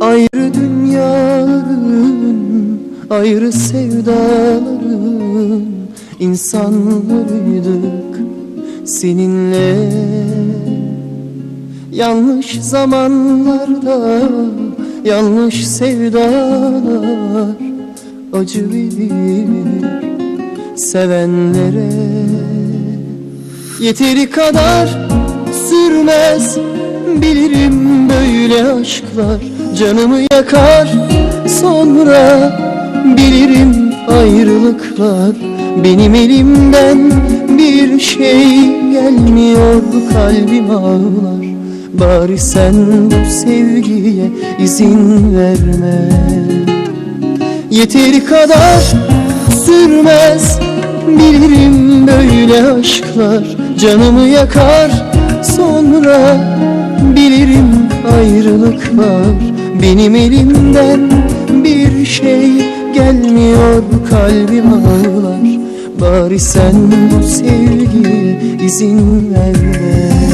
Ayrı dünyaların, ayrı sevdaların insanlarıydık seninle Yanlış zamanlarda, yanlış sevdalar acı verir sevenlere. Yeteri kadar sürmez Bilirim böyle aşklar. Canımı yakar Sonra bilirim ayrılıklar. Benim elimden bir şey gelmiyor Kalbim ağlar Bari sen bu sevgiye izin verme. Yeteri kadar sürmez Bilirim böyle aşklar. Canımı yakar Sonra bilirim ayrılıklar. Benim elimden bir şey gelmiyor Kalbim ağlar. Bari sen bu sevgiye izin verme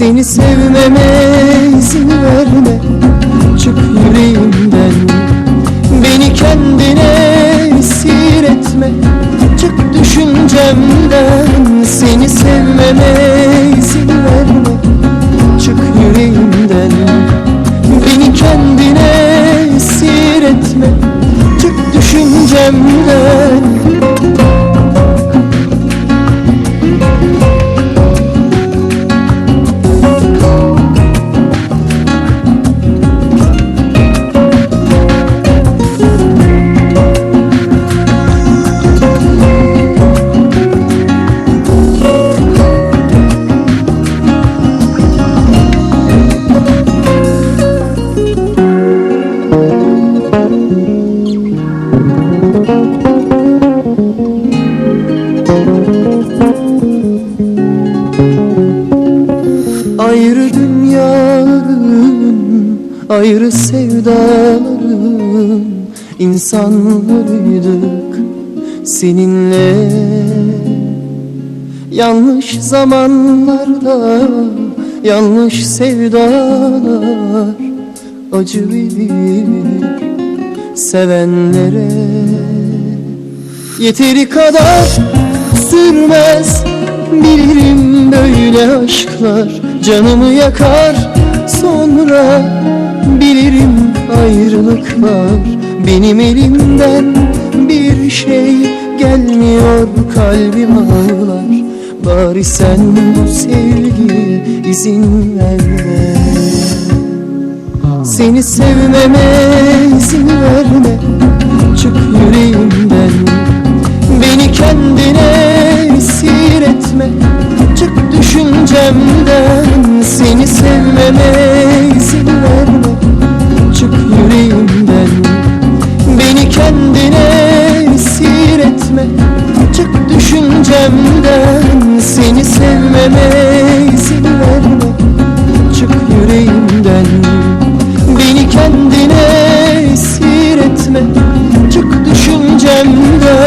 Seni sevmeme izin verme. Çık yüreğimden. Beni kendine esir etme. Çık düşüncemden. Seni sevmeme ayrı sevdaların insanlarıydık seninle. Yanlış zamanlarda, yanlış sevdalar acı verir sevenlere. Yeteri kadar sürmez Bilirim böyle aşklar Canımı yakar Sonra bilirim ayrılıklar. Benim elimden bir şey gelmiyor Kalbim ağlar. Bari sen bu sevgiye izin verme. Seni sevmeme izin verme. Çık yüreğimden. Beni kendine esir etme. Çık düşüncemden sevmeme izin verme. Çık yüreğimden. Beni kendine esir etme. Çık düşüncemden. Seni sevmeme izin verme. Çık yüreğimden. Beni kendine esir etme. Çık düşüncemden